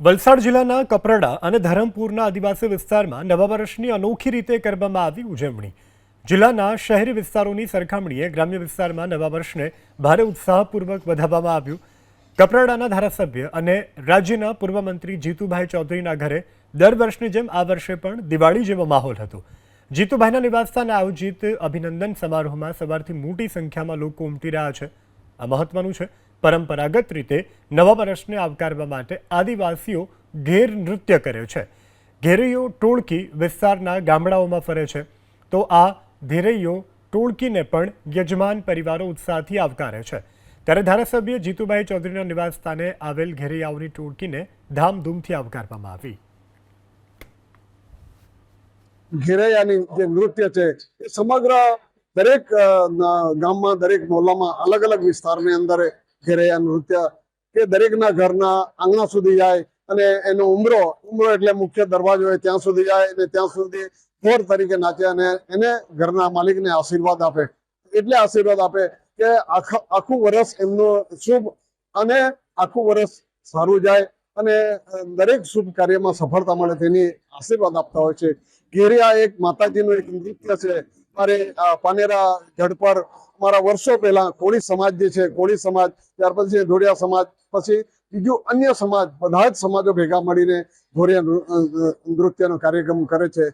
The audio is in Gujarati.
વલસાડ જિલ્લાના કપરાડા અને ધરમપુરના આદિવાસી વિસ્તારમાં નવા વર્ષની અનોખી રીતે કરવામાં આવી ઉજવણી. જિલ્લાના શહેરી વિસ્તારોની સરખામણીએ ગ્રામ્ય વિસ્તારમાં નવા વર્ષને ભારે ઉત્સાહપૂર્વક વધાવવામાં આવ્યું. કપરાડાના ધારાસભ્ય અને રાજ્યના પૂર્વ મંત્રી જીતુભાઈ ચૌધરીના ઘરે દર વર્ષની જેમ આ વર્ષે પણ દિવાળી જેવો માહોલ હતો. જીતુભાઈના નિવાસસ્થાને આયોજિત અભિનંદન સમારોહમાં સવારથી મોટી સંખ્યામાં લોકો ઉમટી રહ્યા છે. આ મહત્વનું છે. પરંપરાગત રીતે નવા વર્ષને આવકારવા માટે આદિવાસીઓ ઘેર નૃત્ય કરે છે. ઘેરૈયો ટોળકી વિસ્તારના ગામડાઓમાં ફરે છે. તો આ ધેરૈયો ટોળકીને પણ યજમાન પરિવારો ઉત્સાહથી આવકારે છે. ત્યારે ધારાસભ્ય જીતુભાઈ ચૌધરીના નિવાસસ્થાને આવેલ ઘેરૈયાઓની ટોળકીને ધામધૂમથી આવકારવામાં આવી. ઘેરૈયાની જે નૃત્ય છે, એ સમગ્ર દરેક ગામમાં, દરેક મોહલ્લામાં અલગ અલગ વિસ્તારની અંદર ઘેરૈયા નૃત્ય કે દરેકના ઘરના આંગણા સુધી જાય અને એનો ઉમરો ઉમરો એટલે મુખ્ય દરવાજો હોય ત્યાં સુધી જાય અને ત્યાં સુધી ફોર તરીકે નાચે અને એને ઘરના માલિકને આશીર્વાદ આપે. એટલે આશીર્વાદ આપે કે આખા, આખું વર્ષ એમનું શુભ અને આખું વર્ષ સારું જાય અને દરેક શુભ કાર્યમાં સફળતા મળે તેની આશીર્વાદ આપતા હોય છે. ઘેરિયા એક માતાજીનું એક નૃત્ય છે. મારે આ પાનેરા ગઢ પર મારા વર્ષો પહેલા કોળી સમાજ જે છે, કોળી સમાજ, ત્યાર પછી ધોળિયા સમાજ, પછી બીજું અન્ય સમાજ, બધા જ સમાજો ભેગા મળીને ધોળિયા નૃત્યનો કાર્યક્રમ કરે છે.